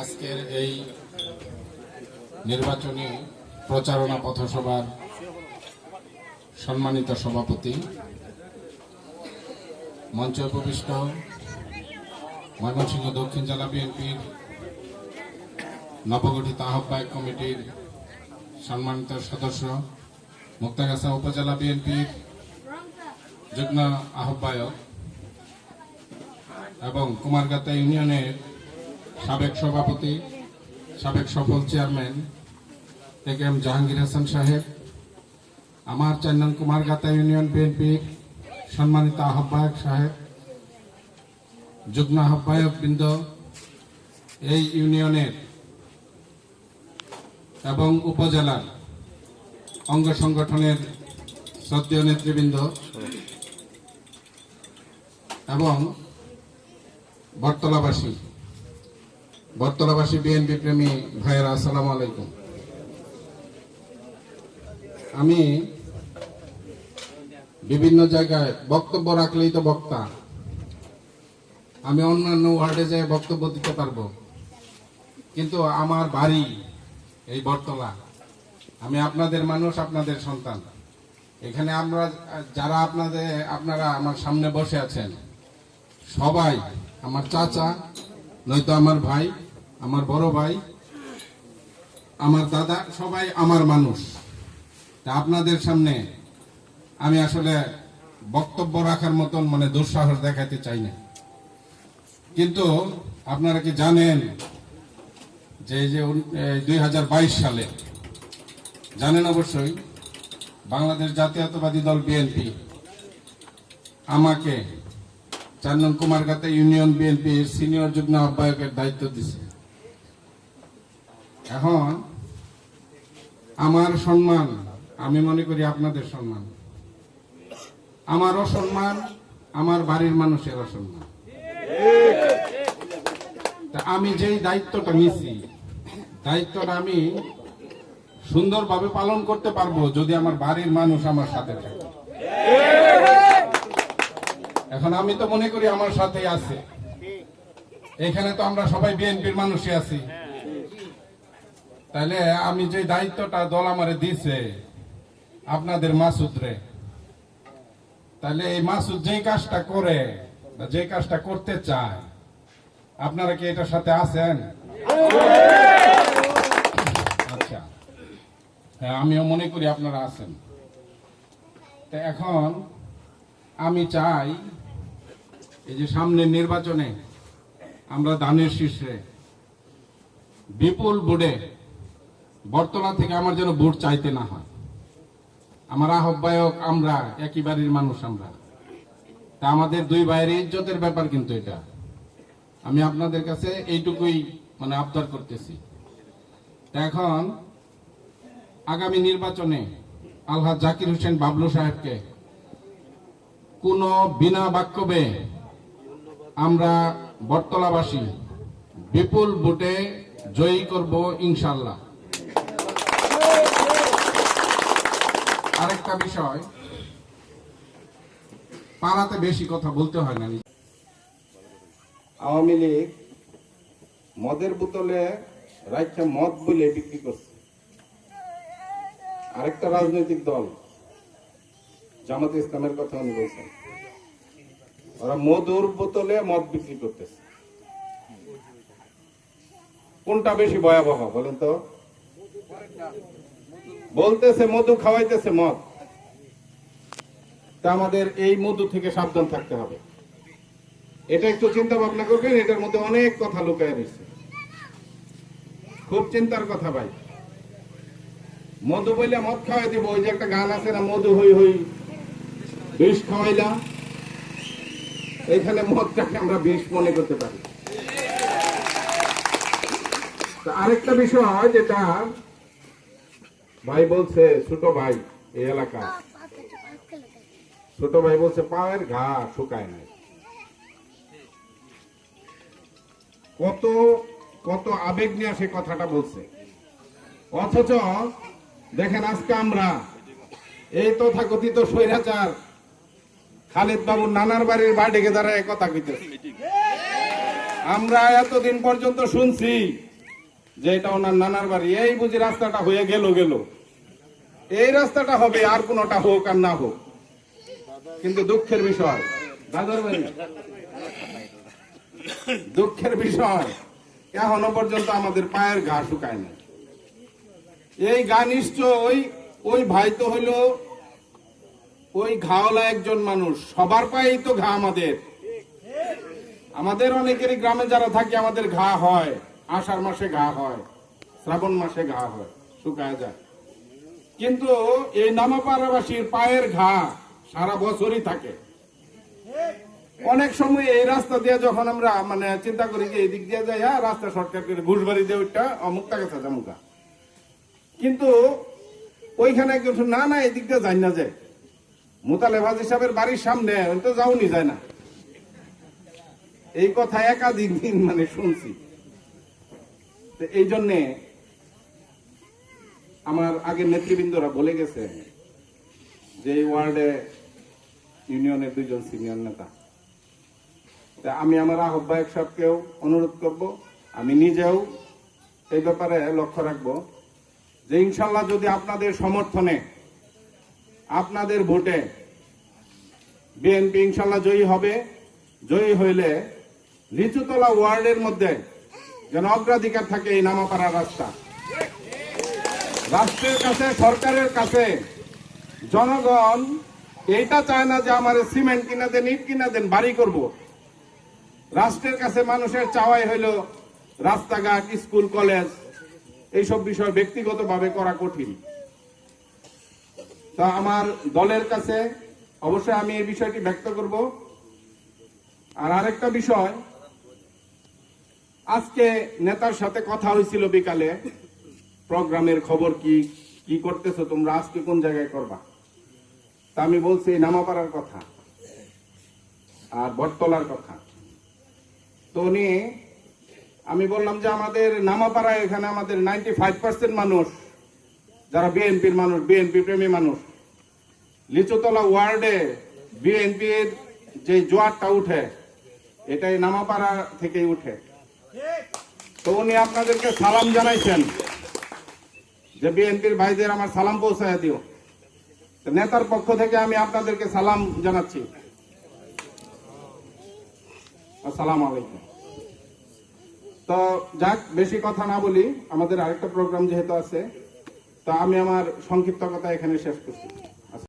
আজকের এই নির্বাচনী প্রচারণা পথসভার সম্মানিত সভাপতি, মঞ্চে উপবিষ্ট ময়মনসিংহ দক্ষিণ জেলা বিএনপির নবগঠিত আহ্বায়ক কমিটির সম্মানিত সদস্য, মুক্তাগাছা উপজেলা বিএনপির যুগ্ম আহ্বায়ক এবং কুমারগাতা ইউনিয়নের সাবেক সভাপতি, সাবেক সফল chairman A K M Jahangir Hasan সাহেব, আমার চার নং কুমারগাতা ইউনিয়ন বিএনপির সম্মানিত আহ্বায়ক সাহেব, যুগ্ম আহ্বায়ক বৃন্দ, এই ইউনিয়নের এবং উপজেলার অঙ্গ সংগঠনের শ্রদ্ধেয় নেতৃবৃন্দ এবং বটতলাবাসী বটতলাবাসী বিএনপি প্রেমী ভাইয়েরা, আসসালামু আলাইকুম। আমি বিভিন্ন জায়গায় বক্তব্য রাখলেই তো বক্তা। আমি অন্যান্য ওয়ার্ডে যেয়ে বক্তব্য দিতে পারব। কিন্তু আমার বাড়ি এই বটতলা। আমি আপনাদের মানুষ, আপনাদের সন্তান। এখানে আমরা, যারা আপনাদের, আপনারা আমার সামনে বসে আছেন, সবাই আমার চাচা, নয়তো আমার ভাই আমার বড় ভাই, আমার দাদা, সবাই আমার মানুষ। তা আপনাদের সামনে আমি আসলে বক্তব্য রাখার মতন মানে দুঃসাহস দেখাতে চাই না। কিন্তু আপনারা কি জানেন যে যে দুই হাজার বাইশ সালে, জানেন অবশ্যই বাংলাদেশ জাতীয়তাবাদী দল বিএনপি আমাকে চার নং কুমারগাতা ইউনিয়ন বিএনপির সিনিয়র যুগ্ম আহ্বায়কের দায়িত্ব দিছে। এখন আমার সম্মান, আমি মনে করি আপনাদের সম্মান। আমার অসম্মান আমার বাড়ির মানুষের অসম্মান আমি যেই দায়িত্বটা নিছি, দায়িত্বটা আমি সুন্দরভাবে পালন করতে পারব যদি আমার বাড়ির মানুষ আমার সাথে থাকে। এখন আমি তো মনে করি আমার সাথেই আছে। এখানে তো আমরা সবাই বিএনপির মানুষই আছি। তাহলে আমি যে দায়িত্বটা দল আমারে দিছে আপনাদের মাসুদরে, তাহলে এই মাসুদ যে কাজটা করে যে কাজটা করতে চায়, আপনারা কি এটার সাথে আছেন? আচ্ছা হ্যাঁ আমিও মনে করি আপনারা আছেন। তা এখন আমি চাই, এই যে সামনের নির্বাচনে আমরা দানের শীর্ষে বিপুল বুড়ে বর্তলা থেকে আমার যেন ভোট চাইতে না হয়। আমার আহ্বায়ক আমরা, একই বাড়ির মানুষ আমরা। তা আমাদের দুই ভাইয়ের ইজ্জতের ব্যাপার কিন্তু এটা। আমি আপনাদের কাছে এইটুকুই মানে আবদার করতেছি। তা এখন, আগামী নির্বাচনে আলহাজ জাকির হোসেন বাবলু সাহেবকে কোন বিনা বাক্যবে আমরা বটতলাবাসী বিপুল ভোটে জয়ী করব ইনশাল্লাহ আরেকটা বিষয়, পাড়াতে বেশি কথা বলতে হয় না আওয়ামী লীগ মদের বোতলে রাইখা মদ বলে বিক্রি করছে। আরেকটা রাজনৈতিক দল জামাত ইসলামের কথা উনি বলছেন। ওরা মধুর বোতলে মদ বিক্রি করতেছে। কোনটা বেশি ভয়াবহ বলেন তো? বলতেছে, মধু খাওয়াইতেছে, মদ। তা আমাদের এই মধু থেকে সাবধান থাকতে হবে। এটা একটু চিন্তা ভাবনা করবেন, এটার মধ্যে অনেক কথা লুকায় রয়েছে। খুব চিন্তার কথা ভাই। মধু বইলে মদ খাওয়াই দিব, ওই যে একটা গান আছে না, মধু হই হই, বিষ খাওয়াইলাম এখানে মদটাকে আমরা বিষ মনে করতে পারি। আরেকটা বিষয় যেটা ভাই বলছে, ছোট ভাই, এই এলাকা। ছোট ভাই বলছে, পায়ের ঘা শুকায় নাই। কত কত আবেগ নিয়ে সে কথাটা বলছে। অথচ দেখেন আজকে আমরা এই তথাকথিত স্বৈরাচার খালিদ বাবু নানার বাড়ির বাড়িকে দ্বারা কথা কইতেছি। আমরা এতদিন পর্যন্ত শুনছি যে এটা ওনার নানার বাড়ি। এই বুঝি রাস্তাটা হয়ে গেল গেল। এই রাস্তাটা হবে, আর কোনোটা হোক আর না হোক। কিন্তু দুঃখের বিষয়, দাদার দুঃখের বিষয়, এখনও পর্যন্ত আমাদের পায়ের ঘা শুকায় না এই গা নিশ্চয় ওই ভাই তো হইল, ওই ঘাওলা একজন মানুষ। সবার পায়েই তো ঘা আমাদের। আমাদের অনেকেরই গ্রামে যারা থাকে, আমাদের ঘা হয়। আষাঢ় মাসে ঘা হয়, শ্রাবণ মাসে ঘা হয়। শুকায় যায়। কিন্তু এই নামাপাড়াবাসীর পায়ের ঘা সারা বছরই থাকে। অনেক সময় এই রাস্তা দিয়ে যখন আমরা মানে চিন্তা করি যে এই দিক দিয়ে যাই হ্যাঁ রাস্তা শর্টকাট করে ঘুষবাড়ি দিয়ে ওইটা অমুকটা গেছে জামুকা কিন্তু ওইখানে কিছু না না, এই দিক দিয়ে যাই না যায় মোতালেবাজ হিসাবের বাড়ির সামনে তো যাওনি, যায় না। এই কথা একাধিক দিন মানে শুনছি। এই জন্যে আমার আগের নেতৃবৃন্দরা বলে গেছে যে এই ওয়ার্ডে ইউনিয়নের দুইজন সিনিয়র নেতা। আমি আমার আহ্বায়ক সাহেবকেও অনুরোধ করব, আমি নিজেও এই ব্যাপারে লক্ষ্য রাখব যে ইনশাল্লাহ যদি আপনাদের সমর্থনে, আপনাদের ভোটে বিএনপি ইনশাল্লাহ জয়ী হবে, জয়ী হইলে লিচুতলা ওয়ার্ডের মধ্যে যেন অগ্রাধিকার থাকে এই নামাপাড়া রাস্তা। রাষ্ট্রের কাছে, সরকারের কাছে। জনগণ এইটা চায় না যে আমার সিমেন্ট কিনা দেন, ইট কিনা দেন, বাড়ি করব। রাষ্ট্রের কাছে মানুষের চাওয়াই হইল রাস্তাঘাট, স্কুল, কলেজ, এইসব বিষয় ব্যক্তিগতভাবে করা কঠিন। তা আমার দলের কাছে অবশ্যই আমি এই বিষয়টি ব্যক্ত করব। আর আরেকটা বিষয়, আজকে নেতার সাথে কথা হয়েছিল বিকালে। প্রোগ্রামের খবর কি? কি করতেছো তোমরা? আজকে কোন জায়গায় করবা? তা আমি বলছি নামাপাড়ার কথা আর বটতলার কথা। তো উনি, আমি বললাম যে আমাদের নামাপাড়ায় এখানে আমাদের নাইনটি ফাইভ পার্সেন্ট মানুষ, যারা বিএনপির মানুষ, বিএনপি প্রেমী মানুষ। লিচুতলা ওয়ার্ডে বিএনপির যে জোয়ারটা উঠে, এটাই নামাপাড়া থেকেই উঠে। তো উনি আপনাদেরকে সালাম জানাইছেন। যে বিএনপির ভাইদের আমার সালাম পৌঁছায় দিও। নেতার পক্ষ থেকে আমি আপনাদেরকে সালাম জানাচ্ছি। আসসালাম আলাইকুম। তো যাক, বেশি কথা না বলি, আমাদের আরেকটা প্রোগ্রাম যেহেতু আছে, তা আমি আমার সংক্ষিপ্ত কথা এখানে শেষ করছি।